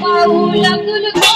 Paula Gulugul